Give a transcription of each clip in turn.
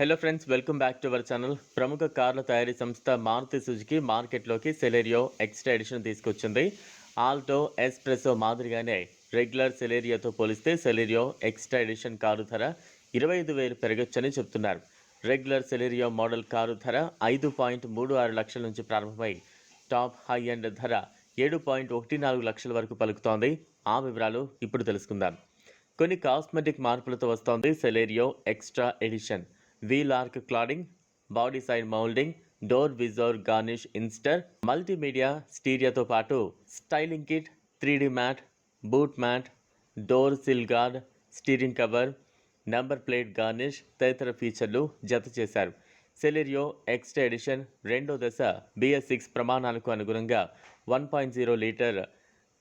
Hello friends welcome back to our channel ప్రముఖ కార్ల తయారీ సంస్థ మారుతి సుజుకి మార్కెట్లోకి సెలేరియో ఎక్స్ట్రా ఎడిషన్ తీసుకొచ్చింది. ఆల్టో ఎస్ప్రెసో మాదిరిగానే రెగ్యులర్ సెలేరియోతో పోలిస్తే సెలేరియో ఎక్స్ట్రా ఎడిషన్ కారు ధర ఇరవై ఐదు వేలు పెరగొచ్చని చెప్తున్నారు. రెగ్యులర్ సెలేరియో మోడల్ కారు ధర ఐదు పాయింట్ మూడు ఆరు లక్షల నుంచి ప్రారంభమై టాప్ హై అండ్ ధర ఏడు పాయింట్ ఒకటి నాలుగు లక్షల వరకు పలుకుతోంది. ఆ వివరాలు ఇప్పుడు తెలుసుకుందాం. కొన్ని కాస్మెటిక్ మార్పులతో వస్తోంది Celerio extra edition. Wheel arch cladding body side moulding door visor garnish ఇన్స్టర్ multimedia స్టీరియాతో పాటు styling kit three mat boot mat door sill guard steering cover number plate garnish తదితర ఫీచర్లు జత చేశారు. సెలెరియో ఎక్స్ట్రా ఎడిషన్ రెండో దశ బిఎస్ సిక్స్ ప్రమాణాలకు అనుగుణంగా one point zero litre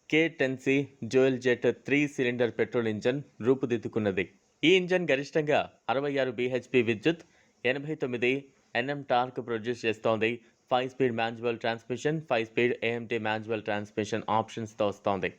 K ten C dual jet three cylinder petrol engine రూపుదిద్దుకున్నది. ఈ engine గరిష్టంగా అరవై ఆరు బీహెచ్పి విద్యుత్ ఎనభై తొమ్మిది ఎన్ఎం టార్క్ ప్రొడ్యూస్ చేస్తోంది. Five speed manual transmission five speed AMT manual transmission ఆప్షన్స్తో వస్తోంది.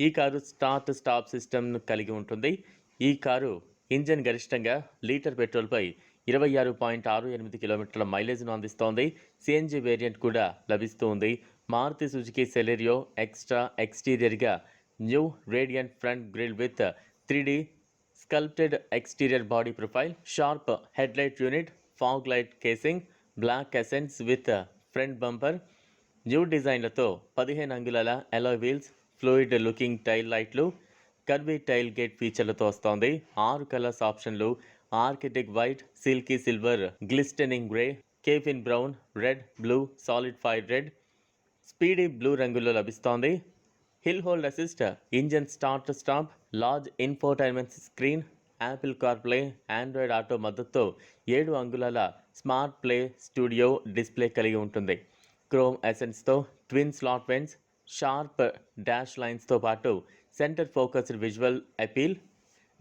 ఈ కారు స్టార్ట్ స్టాప్ సిస్టమ్ను కలిగి ఉంటుంది. ఈ కారు ఇంజన్ గరిష్టంగా లీటర్ పెట్రోల్పై ఇరవై ఆరు పాయింట్ ఆరు ఎనిమిది కిలోమీటర్ల మైలేజ్ను అందిస్తోంది. సిఎన్జి వేరియంట్ కూడా లభిస్తూ ఉంది. Maruti Suzuki Celerio extra ఎక్స్టీరియర్గా new radiant front grille with three sculpted exterior body profile sharp headlight unit fog light casing black essence with front bumper new డిజైన్లతో పదిహేను అంగుళాల alloy wheels fluid looking tail లైట్లు curvy tile gate ఫీచర్లతో వస్తోంది. ఆరు colours ఆప్షన్లు arctic white silky silver glistening grey caffeine brown red blue solid fire red speedy blue రంగుల్లో లభిస్తోంది. Hill hold assist engine start stop large infotainment screen Apple CarPlay Android auto మద్దతుతో ఏడు అంగుళాల smart play studio display కలిగి ఉంటుంది. Chrome ఎసెన్స్తో twin slot vents sharp dash లైన్స్తో పాటు centre focused visual appeal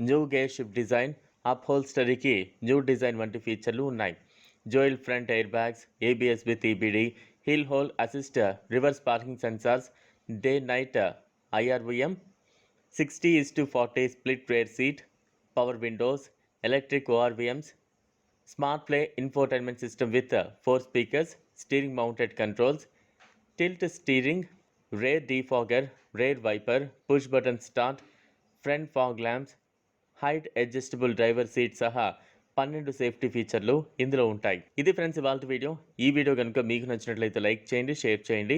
new gear design up హోల్స్టరీకి new design వంటి ఫీచర్లు ఉన్నాయి. Dual front air bags ABS with EBD hill hold assist reverse parking sensors day night IRVM sixty is to forty split rear seat power windows electric ORVMs smart play infotainment system with four speakers steering mounted controls tilt steering rear defogger rear wiper push button start front fog lamps height adjustable driver seat సహా పన్నెండు safety ఫీచర్లు ఇందులో ఉంటాయి. ఇది friends ఇవాళ video ఈ video కనుక మీకు నచ్చినట్లయితే లైక్ చేయండి షేర్ చేయండి.